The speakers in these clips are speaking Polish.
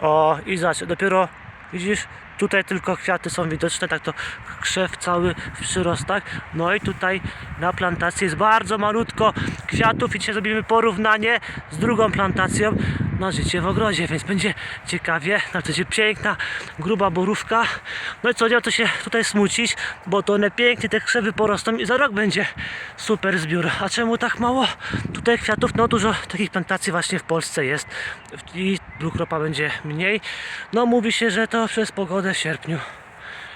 O, i zobacz, dopiero widzisz, tutaj tylko kwiaty są widoczne, tak to krzew cały w przyrostach. No i tutaj na plantacji jest bardzo malutko kwiatów i dzisiaj zrobimy porównanie z drugą plantacją na życie w ogrodzie, więc będzie ciekawie. Na będzie piękna, gruba borówka. No i co, nie co się tutaj smucić, bo to one pięknie te krzewy porosną i za rok będzie super zbiór. A czemu tak mało tutaj kwiatów? No dużo takich plantacji właśnie w Polsce jest i dwukropa będzie mniej. No mówi się, że to przez pogodę w sierpniu.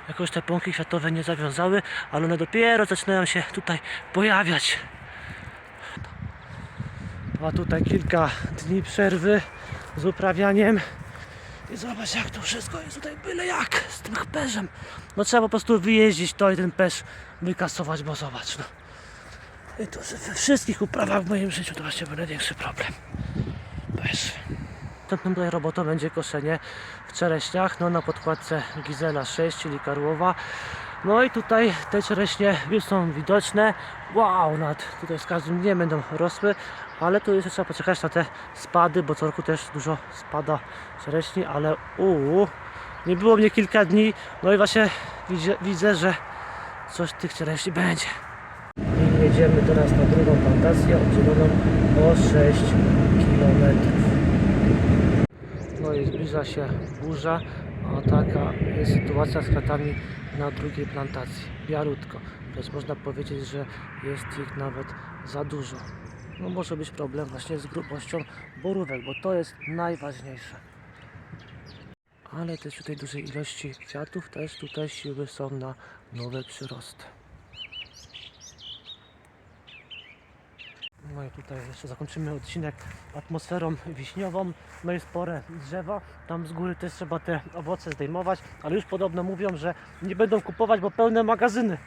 Jakoś te pąki kwiatowe nie zawiązały, ale one dopiero zaczynają się tutaj pojawiać. A tutaj kilka dni przerwy z uprawianiem. I zobacz jak to wszystko jest tutaj byle jak z tym perzem. No trzeba po prostu wyjeździć to i ten perz wykasować, bo zobacz no. I to we wszystkich uprawach w moim życiu to właśnie był największy problem. Perz. Następną tutaj robotą będzie koszenie w czereśniach, no na podkładce Gizela 6, czyli Karłowa. No i tutaj te czereśnie już są widoczne. Wow, nad tutaj z każdym dniem będą rosły, ale tu jeszcze trzeba poczekać na te spady, bo co roku też dużo spada czereśni, ale uuu, nie było mnie kilka dni, no i właśnie widzę, widzę że coś tych czereśni będzie. I jedziemy teraz na drugą plantację, oddzieloną o 6 km. No i zbliża się burza, a taka jest sytuacja z kwiatami na drugiej plantacji, bialutko. Więc można powiedzieć, że jest ich nawet za dużo. No może być problem właśnie z grubością borówek, bo to jest najważniejsze. Ale też tej dużej ilości kwiatów też tutaj siły są na nowe przyrosty. No i tutaj jeszcze zakończymy odcinek atmosferą wiśniową. No spore drzewa. Tam z góry też trzeba te owoce zdejmować, ale już podobno mówią, że nie będą kupować, bo pełne magazyny.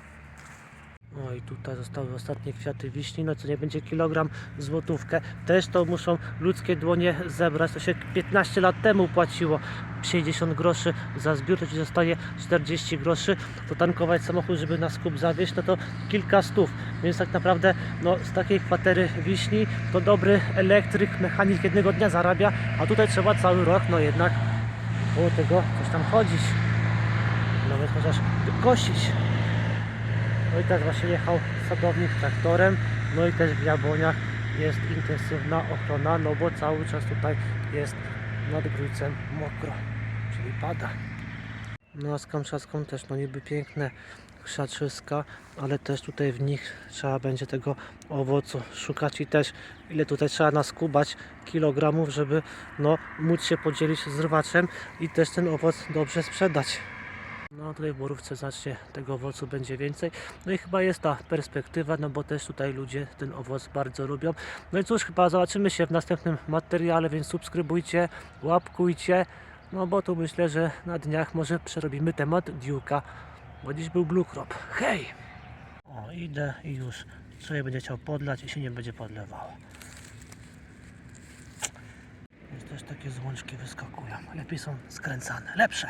No i tutaj zostały ostatnie kwiaty wiśni, no co nie będzie kilogram złotówkę. Też to muszą ludzkie dłonie zebrać. To się 15 lat temu płaciło 60 groszy za zbiór, to ci zostaje 40 groszy. To tankować samochód, żeby na skup zawieźć, no to kilka stów. Więc tak naprawdę no, z takiej kwatery wiśni to dobry elektryk, mechanik jednego dnia zarabia, a tutaj trzeba cały rok, no jednak koło tego coś tam chodzić. Nawet chociaż kosić. No i teraz właśnie jechał sadownik traktorem, no i też w Jabłoniach jest intensywna ochrona, no bo cały czas tutaj jest nad grójcem mokro, czyli pada. No a z Kamczatką też no niby piękne krzaczyska, ale też tutaj w nich trzeba będzie tego owocu szukać i też ile tutaj trzeba naskubać kilogramów, żeby no móc się podzielić z rwaczem i też ten owoc dobrze sprzedać. No tutaj w Borówce znacznie tego owocu będzie więcej. No i chyba jest ta perspektywa, no bo też tutaj ludzie ten owoc bardzo lubią. No i cóż, chyba zobaczymy się w następnym materiale, więc subskrybujcie, łapkujcie. No bo tu myślę, że na dniach może przerobimy temat Duke'a, bo dziś był Blue. Hej! O, idę i już sobie będzie chciał podlać i się nie będzie podlewało. Więc też takie złączki wyskakują. Lepiej są skręcane, lepsze.